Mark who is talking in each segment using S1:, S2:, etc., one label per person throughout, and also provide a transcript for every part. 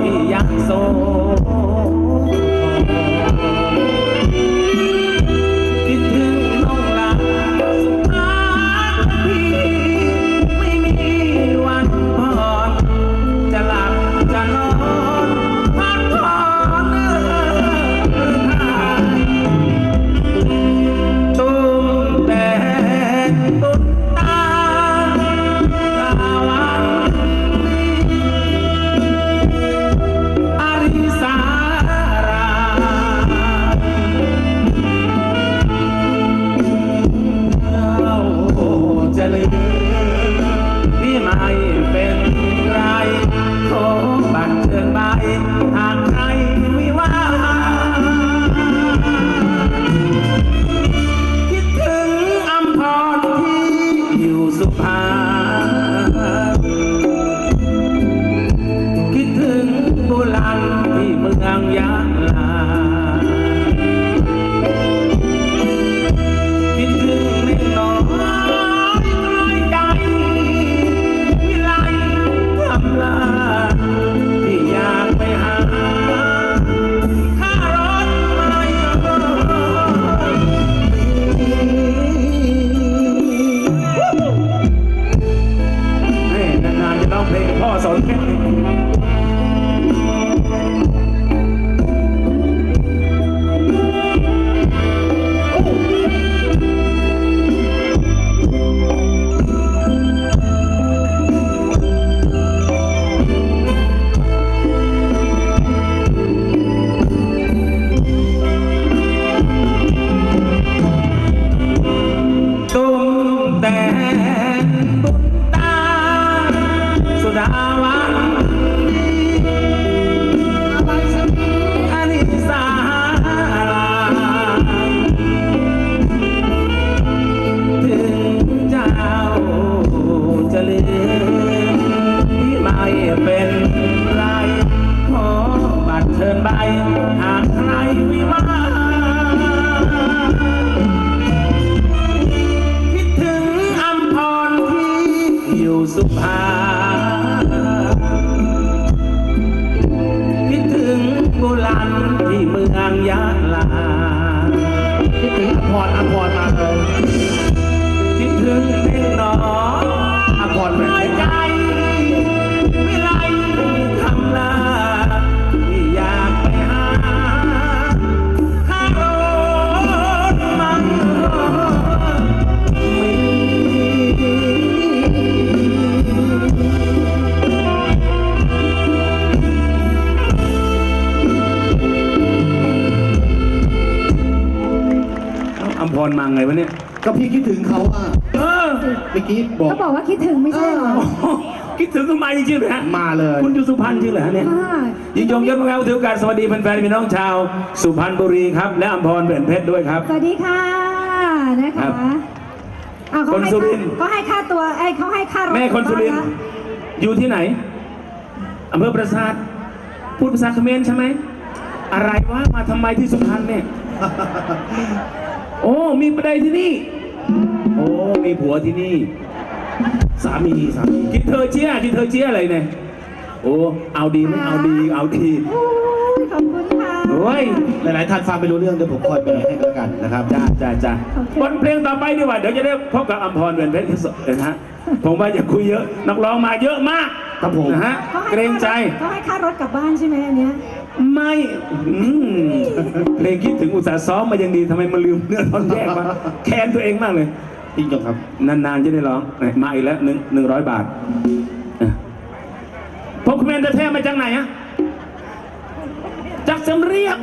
S1: อย่ยังโสด ก็พี่คิดถึงเขาอะเออ
S2: เมื่อกี้บอก
S3: ก็บอกว่าคิดถึงไม่ใช่เหรอ
S1: คิดถึงทำไมจริงๆเหรอฮะ
S2: มาเลย
S1: คุณอยู่สุพรรณจริงเหรอฮะเนี่ย
S3: ค่ะ
S1: ยิงยงยศครับถือโอกาสสวัสดีแฟนๆพี่น้องชาว สุพรรณบุรีครับ และอัมพรเด่นเพชรด้วยครับ
S3: สวัสดีค่ะนะ
S1: ครั
S3: คะ
S1: บ
S3: อ้าวเขา
S1: คน
S3: ให้
S1: สุริ
S3: ค่าน
S1: ทร์
S3: เขาให้ค่าตัวไอ้ยเขาให้ค่ารถ
S1: แม่คนสุรินทร์อยู่ที่ไหนอำเภอประสาทพูดภาษาเขมรใช่ไหมอะไรวะมาทำไมที่สุพรรณเนี่ย โอ้ มีประเด็นที่นี่ โอ้ มีผัวที่นี่
S2: สามีสามี
S1: กินเธอเชี่ยกินเธอเชี่ยอะไรเนี่ย โอ้ เอาดีไม่เอาดี เอาดี
S3: โอ้ยขอบคุณค่ะ
S1: โอ้ย
S2: หลายๆท่านฟังไม่รู้เรื่องเดี๋ยวผมคอยแปลให้ก็แล้วกันนะครับ
S1: จ้าจ้าจ้า
S3: โอเค
S1: บทเพลงต่อไปดีกว่า เดี๋ยวจะได้พบกับอัมพรเวนเพชรที่สุดนะฮะ ผมว่าอย่าคุยเยอะ นักร้องมาเยอะมาก
S2: ครับผม
S1: นะฮะ
S3: เขาให้
S1: เกรงใจ
S3: เขาให้ค่ารถกลับบ้านใช่ไหมอันเนี้ย
S1: ไม่อืมเพลงคิดถึงอุตสาห์ซ้อมมายังดีทำไมมาลืมเนื้อท่อนแยกมาแค้นตัวเองมากเลย
S2: พี่จงครับ
S1: นานๆจะได้ร้องไหนมาอีกแล้วหนึ่งหนึ่งร้อยบาทอะพวกคุณแมนแท้ๆมาจากไหนอะ จากสำเรียบ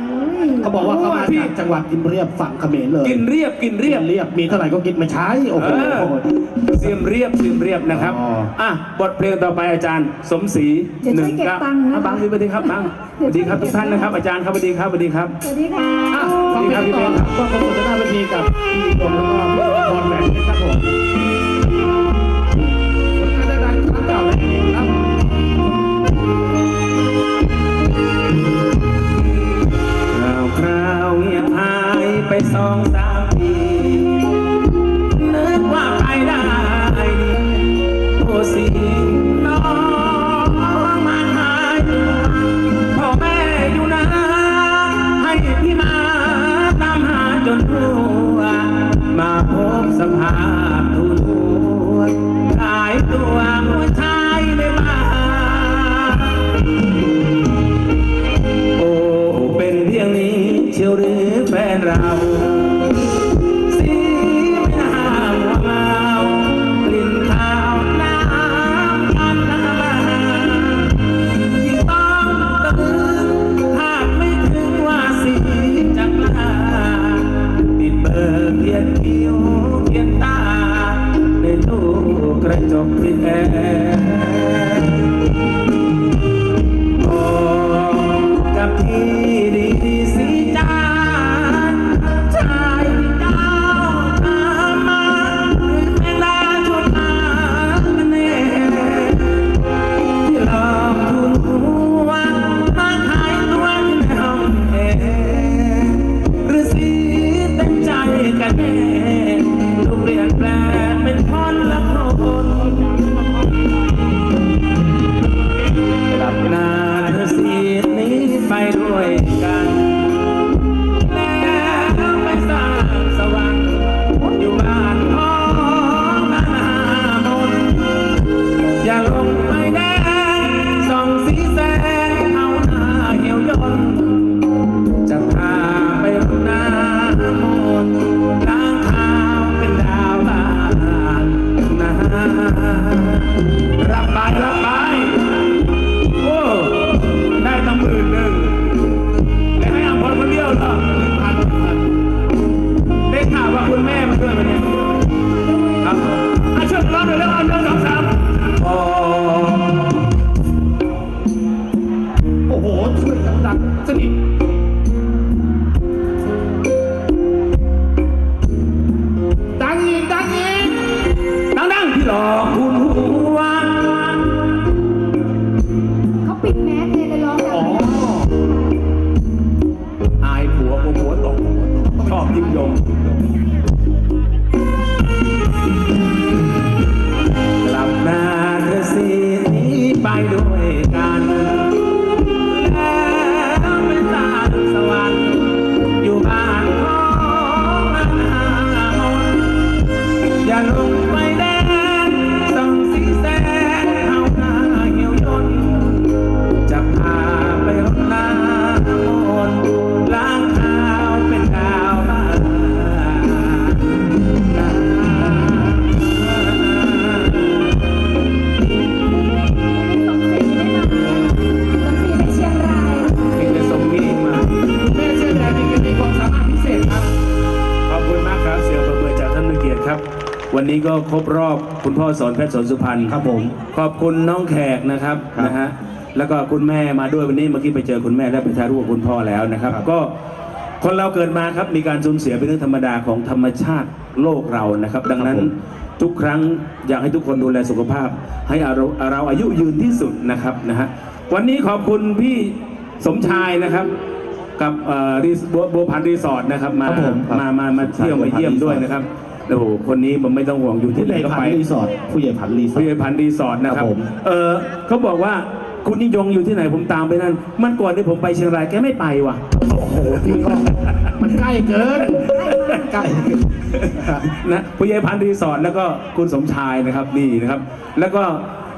S2: เขาบอกว่าเขามา
S1: พี่
S2: จากจังหวัดกินเรียบฝั่งเขมรเลย
S1: กินเรียบกินเรียบ
S2: เรียบมีเท่าไหร่ก็กินไม่ใช้โอ้โห
S1: เออ เสียมเรียบเสียมเรียบนะครับ
S2: อ๋ออ่
S1: อะบทเพลงต่อไปอาจารย์สมศรี
S3: เดี๋ยวช่วยเก็บตังค์นะคะ
S1: อ่บังสวัสดีครับบังสวัสดีครับทุกท่านนะครับอาจารย์ครับสวัสดีครับสวัสดีครับ
S3: สวัสดีค่ะ
S2: อะฟังเพลงต่อครับก็คงจะได้เวทีกับพี่จงแล้วก็พี่พรแหวนเพชรครับผม
S1: ไปสองสามปีนึกว่าไปได้โอ้สิ ก็ครบรอบคุณพ่อสอนเพชรสอนสุพรรณ
S2: ครับผม
S1: ขอบคุณน้องแขกนะครับ
S2: ครับ
S1: นะฮะแล้วก็คุณแม่มาด้วยวันนี้เมื่อกี้ไปเจอคุณแม่และไปถ่ายรูปกับคุณพ่อแล้วนะครับ
S2: ครับ
S1: ก็คนเราเกิดมาครับมีการสูญเสียเป็นเรื่องธรรมดาของธรรมชาติโลกเรานะครับ ดังนั้นทุกครั้งอยากให้ทุกคนดูแลสุขภาพ ให้เราเราอายุยืนที่สุดนะครับนะฮะวันนี้ขอบคุณพี่สมชายนะครับ กับเอ่อรีสบัวบัวพันธ์รีสอร์ทนะครับมา
S2: ครับผมครับ
S1: มามามาเที่ยวมาเยี่ยมด้วยนะครับ โอ้โหคนนี้ผมไม่ต้องห่วงอยู่ที่
S2: ผู้
S1: ไห
S2: ให
S1: น
S2: ญ่
S1: ก็
S2: พัน
S1: ไป
S2: ธุ์รีสอร์ทผู้ใหญ่พันธุ์รีสอ
S1: พิ
S2: ร์
S1: พิ
S2: ท
S1: ธภัณฑ์รีสอร์ทนะครับ
S2: ครับผม
S1: เออเขาบอกว่าคุณนิยงอยู่ที่ไหนผมตามไปนั่นมันก่อนที่ผมไปเชียงรายแกไม่ไปว่ะ
S2: โอ้โหพี่ก็มันใกล้เกินใกล้เกินครับ
S1: นะผู้ใหญ่พันธ์รีสอร์ทแล้วก็คุณสมชายนะครับนี่นะครับ แล้วก็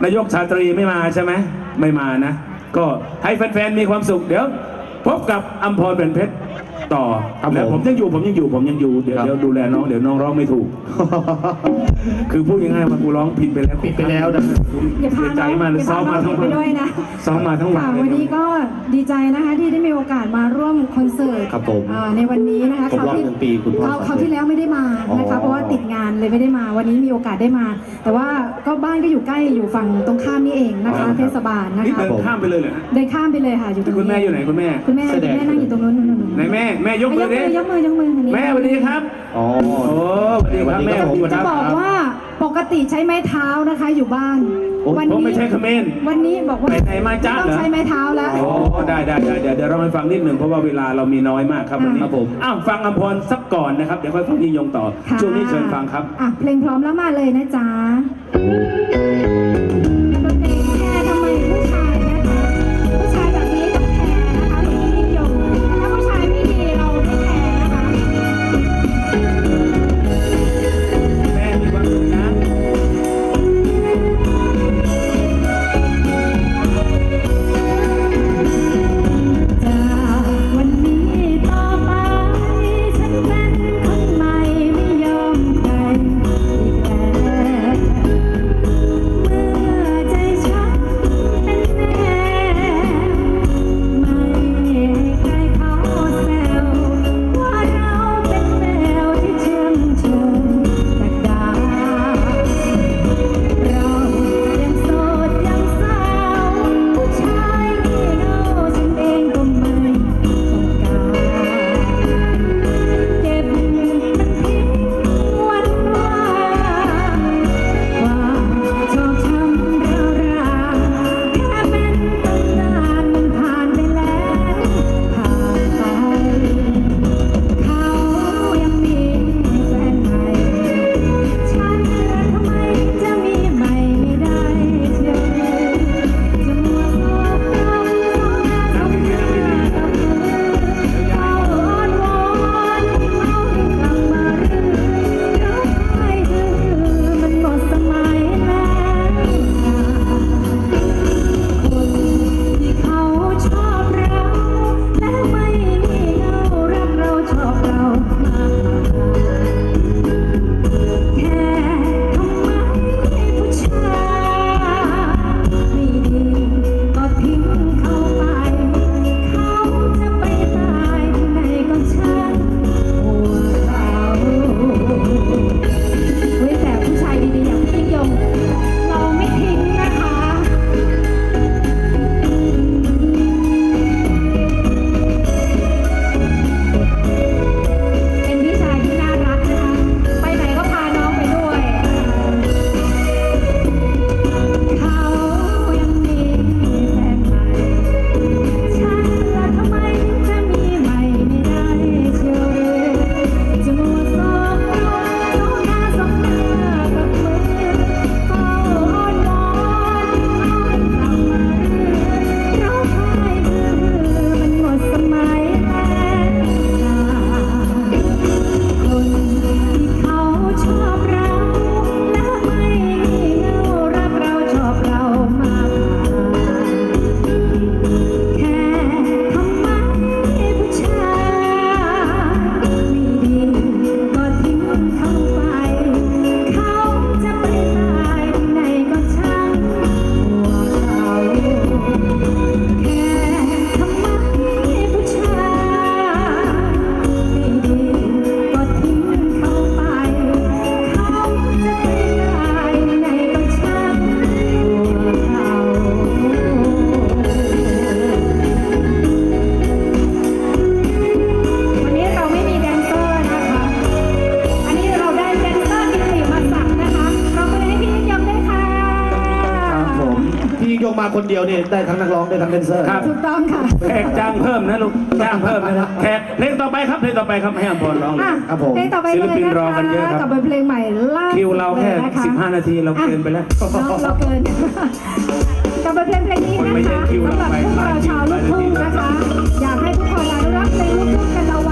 S1: นายกชาตรีไม่มาใช่ไหมไม่มานะ ก็ให้แฟนๆมีความสุขเดี๋ยว พบกับอัมพรเป็นเพชร ต่อ
S2: ครับ
S1: แล้ว
S2: ผ
S1: ผมมยังอยู่ผมยังอยู่ผมยังอยู่เดี๋ยว
S2: ครับ
S1: เดี๋ยวดูแลน้องเดี๋ยวน้องร้องไม่ถูก คือพูดง่ายๆว่ากูร้องผิดไปแล้ว
S2: ผิดไปแล้วนะ
S3: อย่าพา
S1: เสียใจ
S3: น้อง
S1: มากเลย
S3: อย่า
S1: ซ้อ
S3: พามน้อ
S1: มางทั้ง
S3: ไป
S1: วัน
S3: ด้วยนะ
S1: ซ้อมมาทั้งวัน
S3: ค่ะ
S1: เลย
S3: วันนี้ก็ดีใจนะคะที่ได้มีโอกาสมาร่วมคอนเสิร์ต
S2: ครับผม
S3: อ่าในวันนี้นะคะ
S2: ครบรอบหนึ่งปีคุณพ่อ
S3: เขาเขาวที่แล้วไม่ได้มานะคะ
S2: อ๋อ
S3: เพราะว่าติดงานเลยไม่ได้มาวันนี้มีโอกาสได้มา แต่ว่าก็บ้านก็อยู่ใกล้อยู่ฝั่งตรงข้ามนี่เองนะคะ เทศบาลนะ
S1: นี่
S3: คะ
S1: เดินข้ามไปเลยเหรอฮะ
S3: เดินข้ามไปเลยค่ะอยู่ตรงนี้
S1: คุณแม่อยู่ไหนคุณแม่
S3: คุณแม่คุณแม่นั่งอยู่ตรงนู้นนู่นนู่น
S1: ไหนแม่แม่ยก
S3: ย
S1: มือก
S3: มื
S1: ดิ
S3: อยกมือยกมือทางนี้
S1: แม่สวัสดีครับ
S2: อ๋อ
S1: โอ้สวัสดีครับแม่สวัสดีค
S3: จะ
S1: รับ
S3: บอกว่าปกติใช้ไม้เท้านะคะอยู่บ้าน
S2: โอ้
S3: วั
S1: ผมไม่ใช่เขมร
S3: วันนี้บอกว่า
S1: ไปไหนมาจ๊ะ
S3: ต้อง
S1: เหรอ
S3: ใช้ไม้เท้าแล้ว
S1: โอ้ได้ได้ได้เดี๋ยวเดี๋ยวเราให้ฟังนิดหนึ่งเพราะว่าเวลาเรามีน้อยมากครับวันนี้
S2: ครับผม
S1: อ้าวฟังอัมพรสักก่อนนะครับ เดี๋ยวค่อยฟังยิ่งยงต่อ
S3: ค่ะ
S1: ช่วงนี้เชิญฟังครับ
S3: อะเพลงพร้อมแล้วมาเลยนะจ๊ะเป็ คนเดี
S2: ยวนี่ได้ทั้งนักร้องได้ทั้งแดนเซอร์
S1: ครับ
S3: ถูกต้องค่ะ
S1: แขกจ้างเพิ่มนะลูกจ้างเพิ่มนะครับแขกเพลงต่อไปครับเพลงต่อไปครับให้อัมพรร้องเลย
S3: อะ
S2: ครับผม
S3: เพลงต่อไป
S1: ศิ
S3: ล
S1: ปินรอกันเยอะ
S3: ค
S1: รับ
S3: กับเพลงใหม่ล่าสุด
S1: คิวเราแค่
S3: ลยะะ
S1: 15 นาทีเราเกินไปแล้ว
S3: เราเกิน กับบทเพลงเพลงนี้
S1: นะ
S3: คะ
S1: อ
S3: สำห
S1: เรั
S3: บไปพวกเราชาวลูกทุ่งนะคะ อยากให้ทุกคนรักษ์เพลงลูกทุ่งกันเอาไว้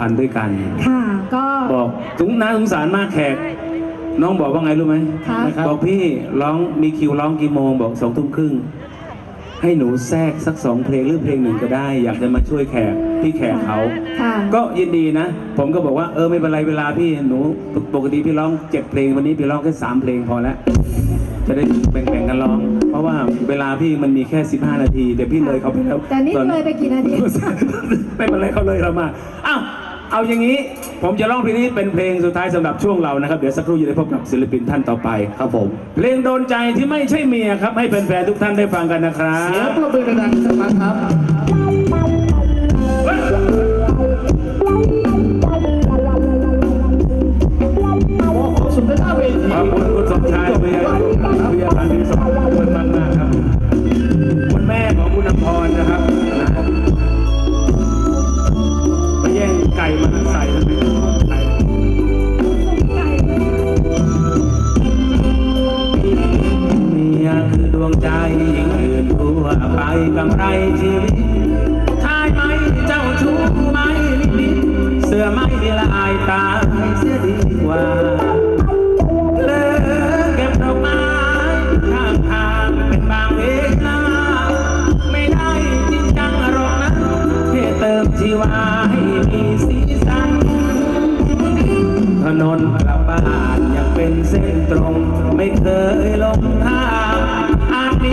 S1: พันด้วยกัน
S3: ค่ะ ก็
S1: บอกสงน้าสงสารมากแขก น้องบอกว่าไงรู้ไหมบอกพี่ร้องมีคิวร้องกี่โมงบอกสองทุ่มครึ่ง ให้หนูแทรกสักสองเพลงหรือเพลงหนึ่งก็ได้ อยากจะมาช่วยแขกพี่แขกเขา
S3: ค่ะ
S1: ก็ยินดีนะ ผมก็บอกว่าเออไม่เป็นไรเวลาพี่หนูปกติพี่ร้องเจ็ดเพลงวันนี้พี่ร้องแค่สามเพลงพอแล้ว จะได้แบ่งๆกันร้อง เพราะว่าเวลาพี่มันมีแค่ 15 นาที แต่พี่เลยเขาไปแล้ว
S3: แต่นี่เลยไปกี่นาที
S1: ไม่เป็นไรเขาเลยเรามา อ้าว เอาอย่างนี้ผมจะร้องเพลงนี้เป็นเพลงสุดท้ายสำหรับช่วงเรานะครับ เดี๋ยวสักครู่จะได้พบกับศิลปินท่านต่อไป
S2: ครับผม
S1: เพลงโดนใจที่ไม่ใช่เมียครับ ให้แฟนๆทุกท่านได้ฟังกันนะครั
S2: เสียง
S1: บ
S2: ปรบมือดังๆสักครั้งครับขอขอบสุดหน้าเวที
S1: ขอบคุณคุณสมชายเวียเวียพันธุ์สองคนมากมากๆครับคุณแม่ของคุณอภรณ์นะครับ ไก่มาใส่ทำไมไก่เมียคือดวงใจยิ่งอื่นทั่วไปกำไรชีวิตทายไหมเจ้าชู้ไหมนิดๆเสื้อไม่มีลายตายเสียดีกว่าาดยังเป็นเส้นตรง ไม่เค
S3: ย
S1: ลงทางอาจ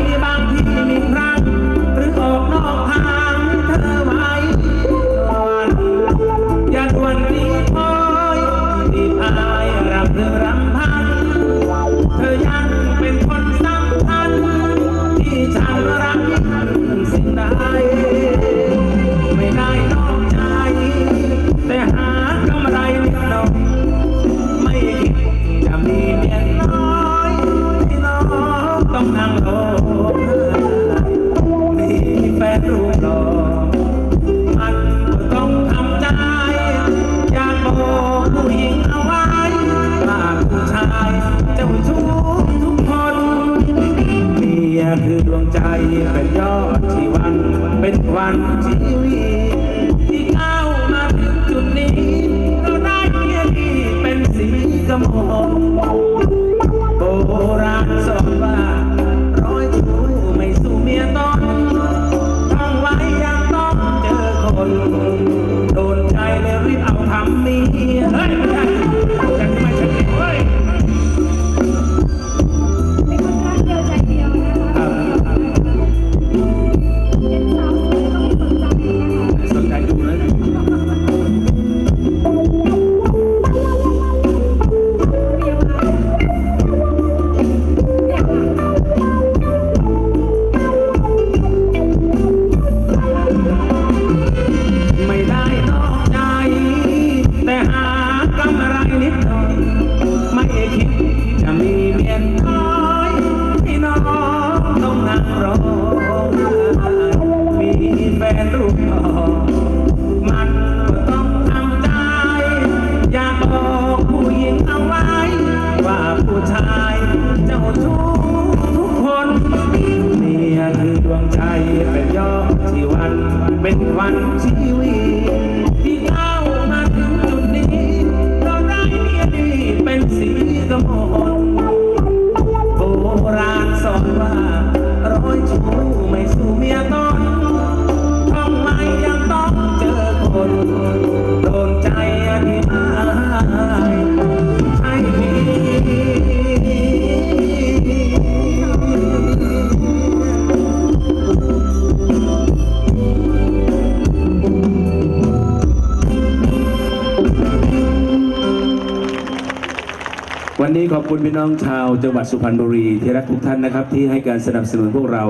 S1: น้องชาวจังหวัดสุพรรณบุรีที่รักทุกท่านนะครับ ที่ให้การสนับสนุนพวกเรา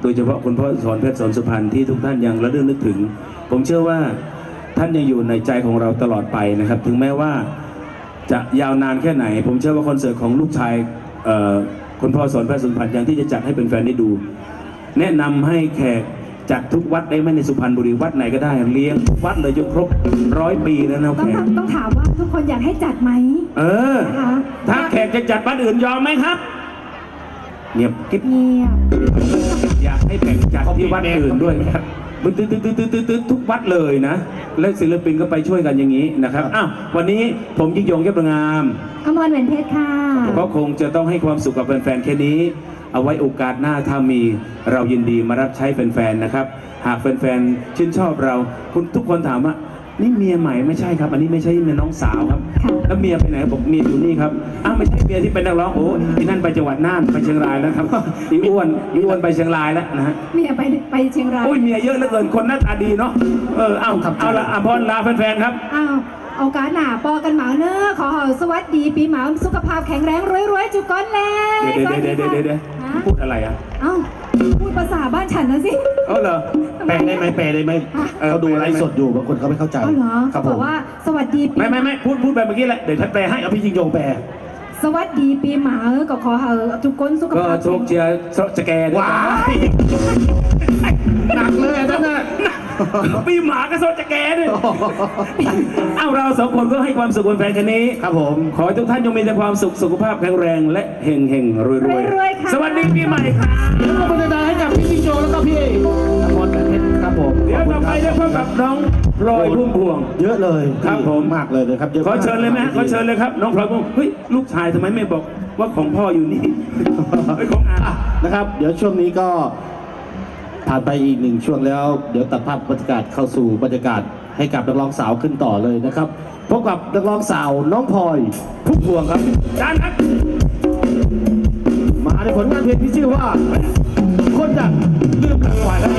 S1: โดยเฉพาะคุณพ่อสอนเพชรสอนสุพรรณที่ทุกท่านยังระลึกนึกถึง ผมเชื่อว่าท่านยังอยู่ในใจของเราตลอดไปนะครับ ถึงแม้ว่าจะยาวนานแค่ไหน ผมเชื่อว่าคอนเสิร์ตของลูกชายคุณพ่อสอนเพชรสอนสุพรรณยังที่จะจัดให้เป็นแฟนได้ดู แนะนำให้แขก จัดทุกวัดได้ไหมในสุพรรณบุรีวัดไหนก็ได้เลี้ยงทุกวัดเลยจนครบร้อยปีแล้วนะ
S3: ต้อง
S1: แขก
S3: ถามต้องถามว่าทุกคนอยากให้จัดไหม
S1: เออ
S3: นะคะ
S1: ถ้าแขกจะจัดวัดอื่นยอมไหมครับเงียบกิ๊บ
S3: เงียบ
S1: อยากให้แขกจัดที่วัดอื่นด้วยครับมันตึ๊ดตึ๊ดตึ๊ดตึ๊ดตึ๊ดตึ๊ดทุกวัดเลยนะ และศิลปินก็ไปช่วยกันอย่างนี้นะครับอ้าววันนี้ผมยิ่งยงเก็บงาม
S3: อมรเหวนเพชรค่ะ
S1: ก็คงจะต้องให้ความสุขกับแฟนๆแค่นี้ เอาไว้โอกาสหน้าถ้ามีเรายินดีมารับใช้แฟนๆนะครับ หากแฟนๆชื่นชอบเราคุณทุกคนถามว่านี่เมียใหม่ไม่ใช่ครับ อันนี้ไม่ใช่เมียน้องสาวครับ
S3: ค่ะ
S1: แล้วเมียไปไหนบอกเมียอยู่นี่ครับอ้าวไม่ใช่เมียที่เป็นนักร้องโอ้ที่นั่นไปจังหวัดน่านไปเชียงรายแล้วครับอีอ้วนอีอ้วนไปเชียงรายแล้วนะฮะ
S3: เมียไปไปเชียงราย
S1: โอ้ยเมียเยอะเหลือเกินคนหน้าตาดีเนาะเออเอาเอาละอภรลาแฟนๆครับ
S3: อ้าวเอาการหนาปอกันเหมาเนอะขอสวัสดีปีเหมาสุขภาพแข็งแรงรวยๆจุกก้อนแล้
S1: เดี๋ยวเดี๋ยวเดี๋ยวเดี๋ยวเดี๋ยว
S3: ฮะ
S1: พูดอะไรอะ
S3: เอ้าพูดภาษาบ้านฉันนะสิ
S1: เออเหรอ
S2: แปลได้ไหมแปลได้ไหม
S1: เออ
S2: เขาดูไลฟ์สดอยู่บางคนเขาไม่เข้าใจ
S3: เอาเหรอ
S2: ครับ
S3: บ
S2: ผ
S3: อก
S2: ม
S3: ว่าสวัสดีปี
S1: ไม่ไม่ไม่พูดพูดไปเมื่อกี้แหละเดี๋ยวฉันแปลให้
S2: ให้อภิยิงยงแปล
S3: สวัสดีปีเหมาก็ขอให้ทุกคนสุข
S1: ก็
S3: ภาพ
S1: โชคเชียร์สแกน
S2: ว้ายหนักเลยอันนั่นน่ะ
S1: ปีหมาก็โซจะแกด้วยเอ้าเราสองคนก็ให้ความสุขคนแฟนกันนี้
S2: ครับผม
S1: ขอให้ทุกท่านจงมีแต่ความสุขสุขภาพแข็งแรงและเฮงเฮงรวยรวย
S3: รวยๆค่ะ
S1: สวัสดีปีใหม่ครับ
S2: แล้วก็บรรดาให้กับพี่ยิงโจแล้วก็พี่อมรแปดเพชรครับผม
S1: เดี๋ยวต่อไปได้พบกับน้องพลอยพุ่มพวง
S2: เยอะเลย
S1: ครับผม
S2: มากเลยนะครับยะ
S1: ขอเชิญเลยไหมฮะขอเชิญเลยครับ น้องพลอยพุ่มเฮ้ยลูกชายทำไมไม่บอกว่าของพ่ออยู่นี่เฮ้ยของอา
S2: อะนะครับ เดี๋ยวช่วงนี้ก็ ผ่านไปอีกหนึ่งช่วงแล้ว เดี๋ยวตัดภาพบรรยากาศเข้าสู่บรรยากาศให้กับนักร้องสาวขึ้นต่อเลยนะครับพบกับนักร้องสาวน้องพลอยทุกพวงครับ
S1: ด้านนั้
S2: มาในผลงานเพลงที่ชื่อว่า คนจังเรื่องดังควายครับ